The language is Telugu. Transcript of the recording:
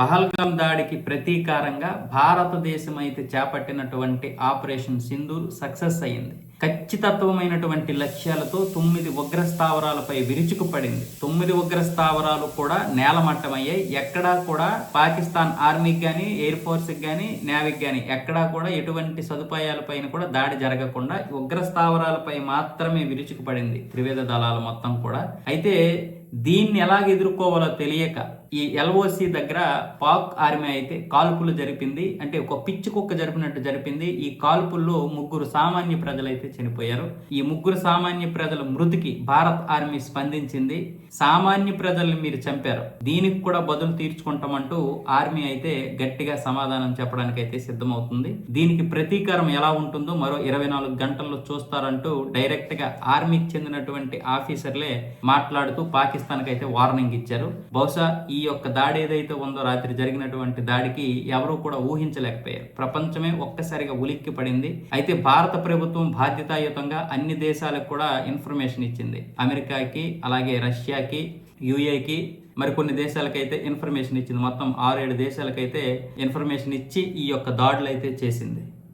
పహల్గాం దాడికి ప్రతీకారంగా భారతదేశం అయితే చేపట్టినటువంటి ఆపరేషన్ సింధూర్ సక్సెస్ అయింది ఖచ్చితత్వమైనటువంటి లక్ష్యాలతో తొమ్మిది ఉగ్ర స్థావరాలపై విరుచుకుపడింది. తొమ్మిది ఉగ్ర స్థావరాలు కూడా నేలమట్టమయ్యాయి. ఎక్కడా కూడా పాకిస్తాన్ ఆర్మీకి కానీ ఎయిర్ ఫోర్స్కి కానీ నేవీకి కానీ ఎక్కడా కూడా ఎటువంటి సదుపాయాలపైన కూడా దాడి జరగకుండా ఉగ్ర స్థావరాలపై మాత్రమే విరుచుకుపడింది త్రివేద దళాలు మొత్తం కూడా. అయితే దీన్ని ఎలాగ ఎదుర్కోవాలో తెలియక ఈ ఎల్ఓసి దగ్గర పాక్ ఆర్మీ అయితే కాల్పులు జరిపింది. అంటే ఒక పిచ్చి కుక్క జరిపినట్టు జరిపింది. ఈ కాల్పుల్లో ముగ్గురు సామాన్య ప్రజలైతే చనిపోయారు. ఈ ముగ్గురు సామాన్య ప్రజల మృతికి భారత్ ఆర్మీ స్పందించింది. సామాన్య ప్రజల్ని మీరు చంపారు. దీనికి కూడా బదులు తీర్చుకుంటామంటూ ఆర్మీ అయితే గట్టిగా సమాధానం చెప్పడానికి అయితే సిద్ధమవుతుంది. దీనికి ప్రతీకారం ఎలా ఉంటుందో మరో ఇరవై నాలుగు గంటల్లో చూస్తారంటూ డైరెక్ట్గా ఆర్మీకి చెందినటువంటి ఆఫీసర్లే మాట్లాడుతూ పాకిస్తాన్ అయితే వార్నింగ్ ఇచ్చారు. బహుశా ఈ యొక్క దాడి ఏదైతే ఉందో రాత్రి జరిగినటువంటి దాడికి ఎవరూ కూడా ఊహించలేకపోయారు. ప్రపంచమే ఒక్కసారిగా ఉలిక్కి పడింది అయితే భారత ప్రభుత్వం బాధ్యతాయుతంగా అన్ని దేశాలకు కూడా ఇన్ఫర్మేషన్ ఇచ్చింది. అమెరికాకి అలాగే రష్యాకి యుఏకి మరికొన్ని దేశాలకైతే ఇన్ఫర్మేషన్ ఇచ్చింది. మొత్తం ఆరేడు దేశాలకైతే ఇన్ఫర్మేషన్ ఇచ్చి ఈ యొక్క దాడులు అయితే చేసింది.